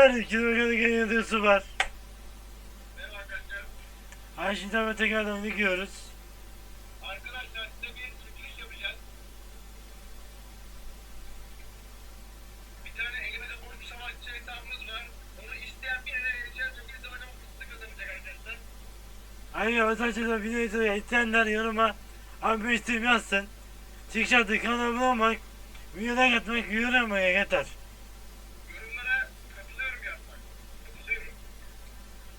Her kilometre yediği var. Merhaba arkadaşlar. Ay şimdi hemen tekrardan gidiyoruz. Arkadaşlar size bir çekiliş yapacağız. Bir tane elimizde boş bir hesabımız var. Onu isteyen birine vereceğiz. Öbür zaman ama fıstık kazanacak arkadaşlar. Özellikle videoyu izleyenler yoruma abi bir isteğim yazsın. Çıkışardı kanalıma olmak, videodan katmak, yorumlamaya yeter. Yorumlara katılıyorum yapmak. Katılıyorum. Katıldığım kişiler yeter, çizebileceğiz arkadaşlar. Ya bir tane yayma bir tane savaşçı var.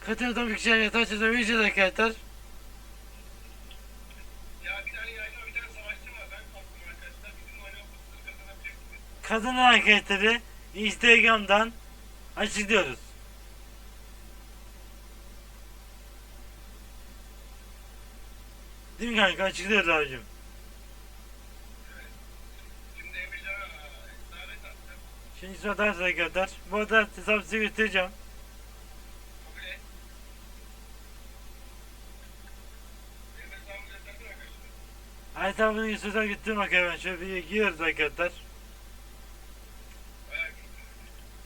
Ben kalktım arkadaşlar. Bizim oyuna fıstık kazanabilecek misiniz? Kadın hareketleri Instagram'dan açıklıyoruz. Değil mi kanka? Açıklıyoruz abicim. Şimdi davet attım. Şimdi sırada arkadaşlar. Bu arada hesabı size göstereceğim. Kabul et. Benim hesabımı göstersene arkadaşlar. Hesabını yüzünden gittim bakalım. Şöyle bir giriyoruz arkadaşlar. Bayağı güzel.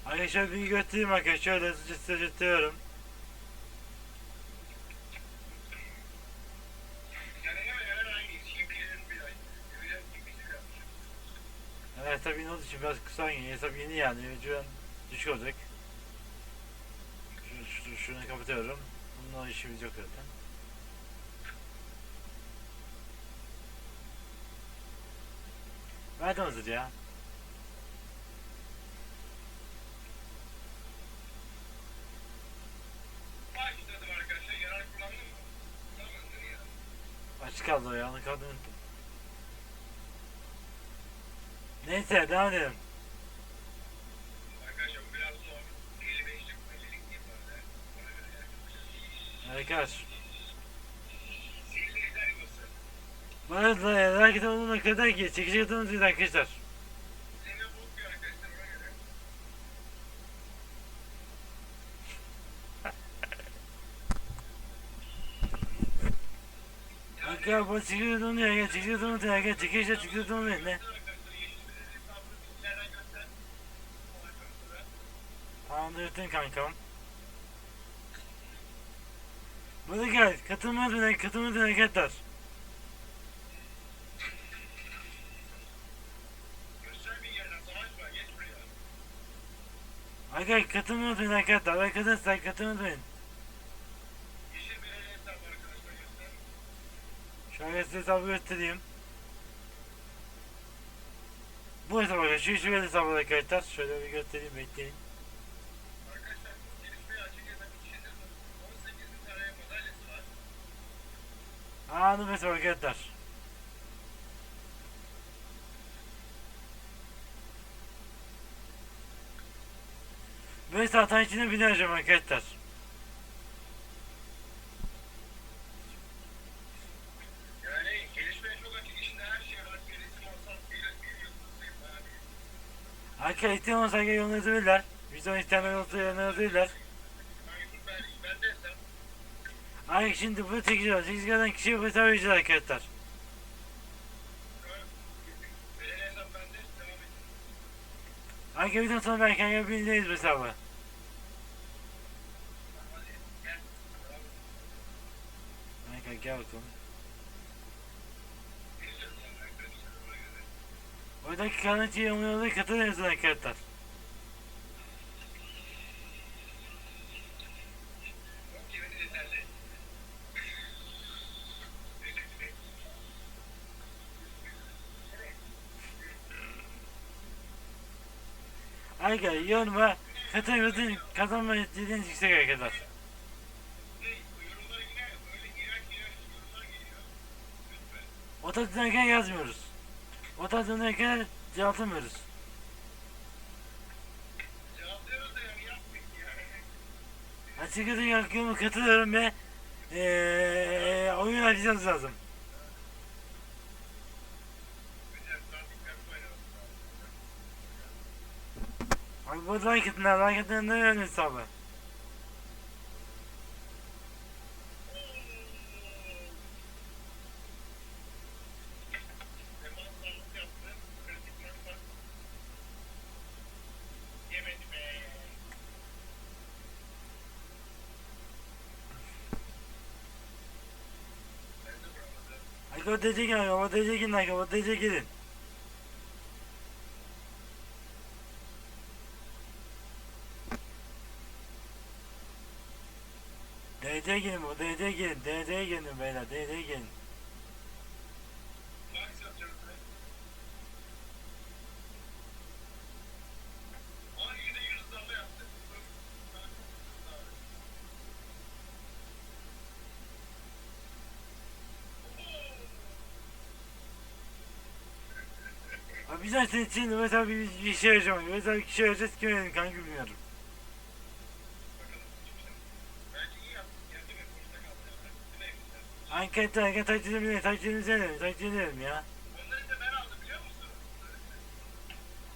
Arkadaşlar bir göstereyim arkadaşlar. Şöyle hızlıca size gösteriyorum. Yani hemen hemen aynı. Şimdilerin bir ay. Emircan kimmişlik yapmış. Evet tabii not için biraz kısa yeni. Hesap yeni yani. Mecburen düşük olacak. Şu, şu, şunu kapatıyorum. Bununla işimiz yok zaten. Arkadaşlar. Kullandın mı? Kullanmadın ya. Açık kaldı o ya. Onu kaldı unuttum. Neyse devam edelim. Arkadaşlar biraz zor. 55'lik 50'lik değil böyle. Ona Merak eden olana kadar ki arkadaşlar. Seninle bozmuyor arkadaşlar. Arkadaşlar bu çekici katılımcı ya. Çekici katılımcı ya. Çekici çekici katılımcı ne? Arkadaşlar yeşil bir hesabını bizlerden göster. Ona göre. Tamam dürtün kankam. Burada gel. Katılma dönek, katılma dönek yeter. Göster Arkadaşlar katılma dönek yeter. Arkadaşlar arkadaşlar göster. Şöyle size hesabı göstereyim. Bu hesap arkadaşlar. Şu şu hesabı arkadaşlar. Şöyle bir göstereyim bekleyin. Arkadaşlar bu gelişmeye açık hesap içinde 18 bin tane madalyası var. Anı hesap arkadaşlar. Ve zaten içine bineceğim arkadaşlar. Yani gelişmeye çok açık içinde her şey var. Bir resim alsam bir bir yıldız sayım bayağı bir. Arkadaşlar isteyen olsa yollayabilirler. Bizden isteyenler olsa yollayabilirler. Ben ben ben de hesap. Ay şimdi bu çekeceğiz. Çekeceğiz kişiye bu hesabı vereceğiz arkadaşlar. Benim hesap bende devam et. Arkadaşlar videonun sonra ben kendim bildiğiniz bu hesabı. Hadi gel. Devam et. Arkadaşlar gel bakalım. Arkadaşlar ona göre. Oradaki kanalcı yorumlarına katılıyorsunuz arkadaşlar. Yoruma katılıyorsunuz kazanma istediğiniz yüksek arkadaşlar. O tarz dinlerken yazmıyoruz. O tarz dinlerken cevaplamıyoruz. Cevaplıyoruz da yani yapmayın yani. Açıkçası yoruma katılıyorum ve eee oyun açacağız lazım. Abi bu like atın, like atın ne önemli hesabı. Kapatacak yani kapatacak inler kapatacak gidin. DD gelin bu DD gelin DD gelin beyler DD gelin. Abi tane senin için mesela bir, bir şey arayacağım. Mesela bir şey arayacağız kim verin kanka bilmiyorum. Anket anket takdirimi ne takdirimizi edelim takdirimi edelim ya.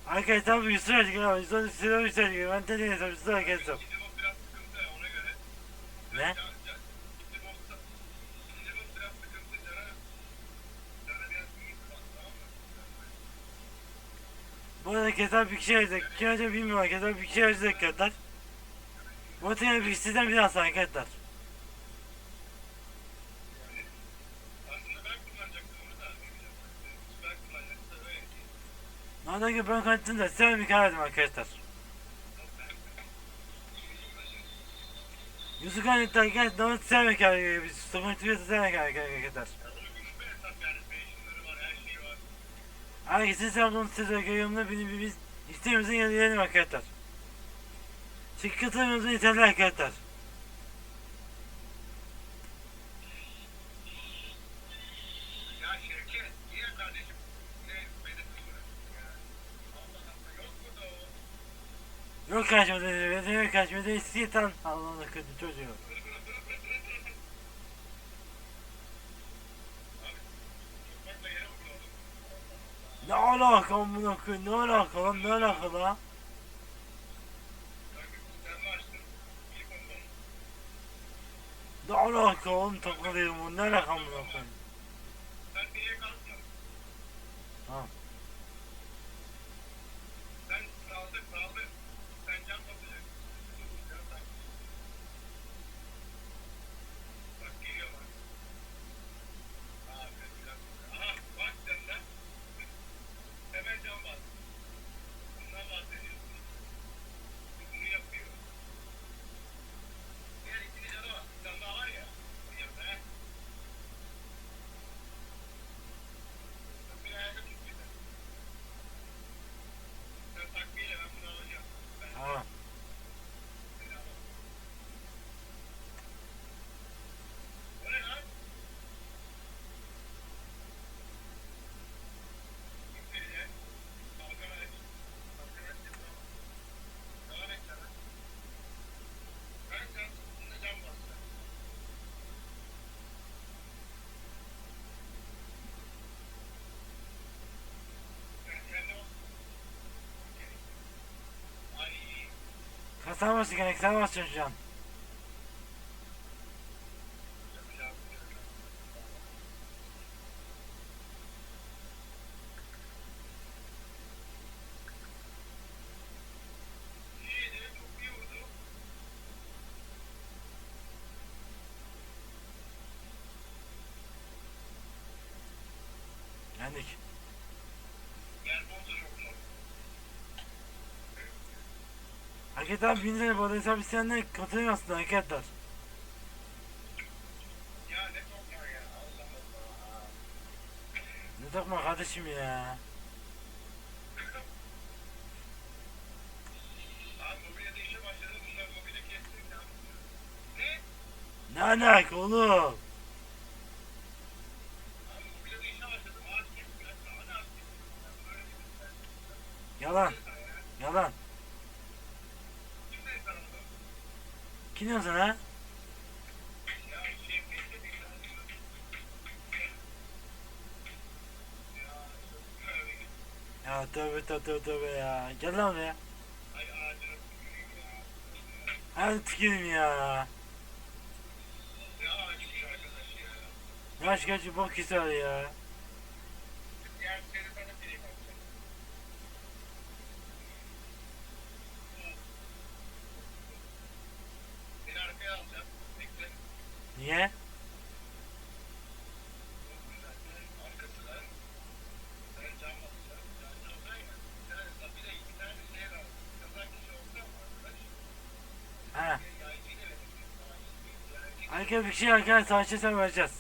Arkadaşlar bu Yusuf Erdik abi Yusuf Erdik Erdik ben de neyse Yusuf Erdik göre. Ne? Şimdi bu şimdi bu biraz sıkıntı sana. Sana biraz iyi bak tamam mı? Bu arada keser bir kişi arayacak. Kim arayacak bilmiyorum keser bir kişi arayacak kadar. Bu arada bir sizden biraz arkadaşlar. Aslında ben kullanacaktım onu da. Ben kullanacaktım da öyle değil. Normalde ki ben kaçtım da size bir verdim arkadaşlar. Yusuf Erdik gel daha size bir. Biz sıkıntı bir size bir veriyor arkadaşlar. Ya bunu günlük bir hesap yani. Pensionları var, her şeyi var. Herkesin selamını size görüyorumda beni biz isteğimizin yanılayalım arkadaşlar. Çıkıtlarımızın yeterli arkadaşlar. Yok kaçmadı. Yok kaçmadı. İstiyorsan Allah'ın akıllı çocuğu. Ne alaka amına koyayım? Ne alaka lan? Ne alaka lan? Ne alaka oğlum takılıyorum? Ne alaka amına koyayım? Sen niye kalkma? Tamam. Sen kaldır, kaldır. Sen can basacaksın. Ya sen- Bak geliyor bak. Abi, bir dakika. Aha, bak sen de. Hemen can bas. Bundan bahsediyorsun. Bunu yapıyor. Diğer ikinci canı var. Bir tane daha var ya. Bunu yap, he. Bak, bir ayakta tut bir de. Sen takviyeyle ben bunu alacağım. Ben Tamam. seni alamam. O ne lan? Kimseye kalkan aç. Kalkan aç dedi ama. Devam et sana. Ben sen bunda cam bastı. Sen kendine bak. Okey. Ay. Başı gerek. Sen basacaksın şu an. Yapacağım bir şey yok. İyiydi, çok iyi vurdu. Yendik. Yer bolsa çok zor. Abi bin lira bu arada hesap isteyenler katılamazsın arkadaşlar. Ya ne takma kardeşim ya. Ne? Alaka oğlum? Abi mobilyada işe başladım, ağaç kestiler. Daha ne ağaç kestiler? Böyle bir şey. Yalan. Yalan. Kim dedi sana bunu? Kim diyorsun ha? Ya tövbe tövbe tövbe, ya. Gel lan ya. Hadi tükelim ya. Ne kaçı bok ister ya. Niye? Ha. Herkes bir şey arkadaşlar açırsa vereceğiz.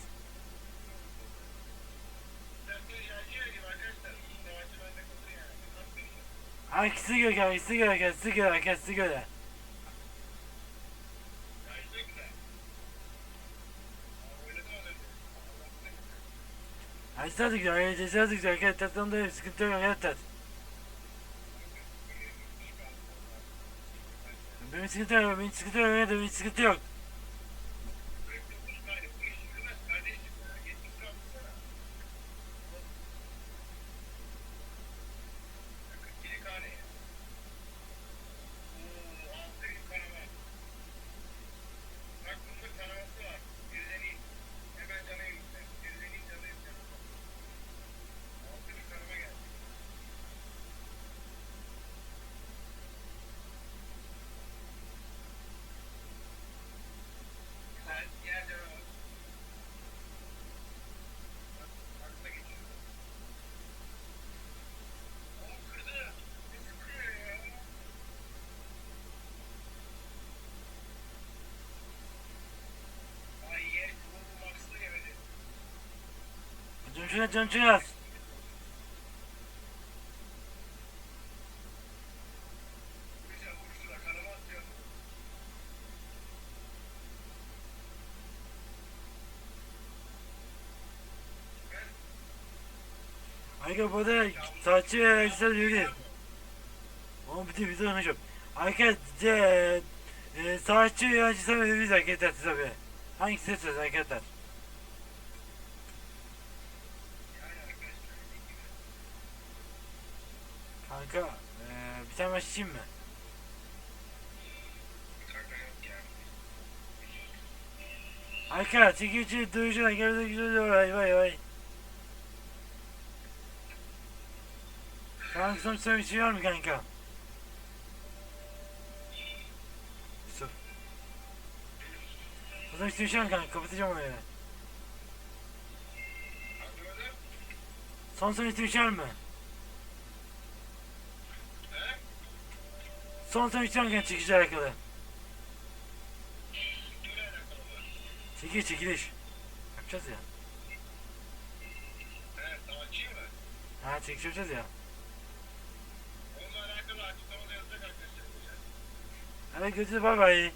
Herkesi göre, herkesi göre, herkesi göre, herkesi göre. Herkesi güzel herkesi güzel arkadaşlar sonunda bir sıkıntı yok arkadaşlar. Benim sıkıntı yok benim sıkıntı yok benim sıkıntı yok. Güzel, diğer canavar. Aklına geçiyor. Oğlum kırdı. Ne sıkıyor ya? Ay yer bu Max'lı yemedi. Kanama atıyor. Arkadaşlar burada ve herkesi yürüyor. Oğlum bir de bir de konuşuyorum. Arkadaşlar e, savaşçı ve herkesi yürüyoruz arkadaşlar tabii. Hangisi seçeceğiz arkadaşlar? Yani arkadaşlar dediğim gibi. Kanka e, bir tane başlayayım mı? Kanka çekici duyucular geldi güzel vay vay vay. Kanka son son bir şey var mı kanka? Yusuf. Son bir şey kanka? Kapatacağım onu ya. Anlamadım. Son son bir şey var mı? Mı kanka çekici alakalı? Çekil çekiliş. Yapacağız ya. Savaşçıyı mı? Ha çekiş yapacağız ya. Onunla alakalı açıklamada yazacak arkadaşlar. Hadi görüşürüz bay bay.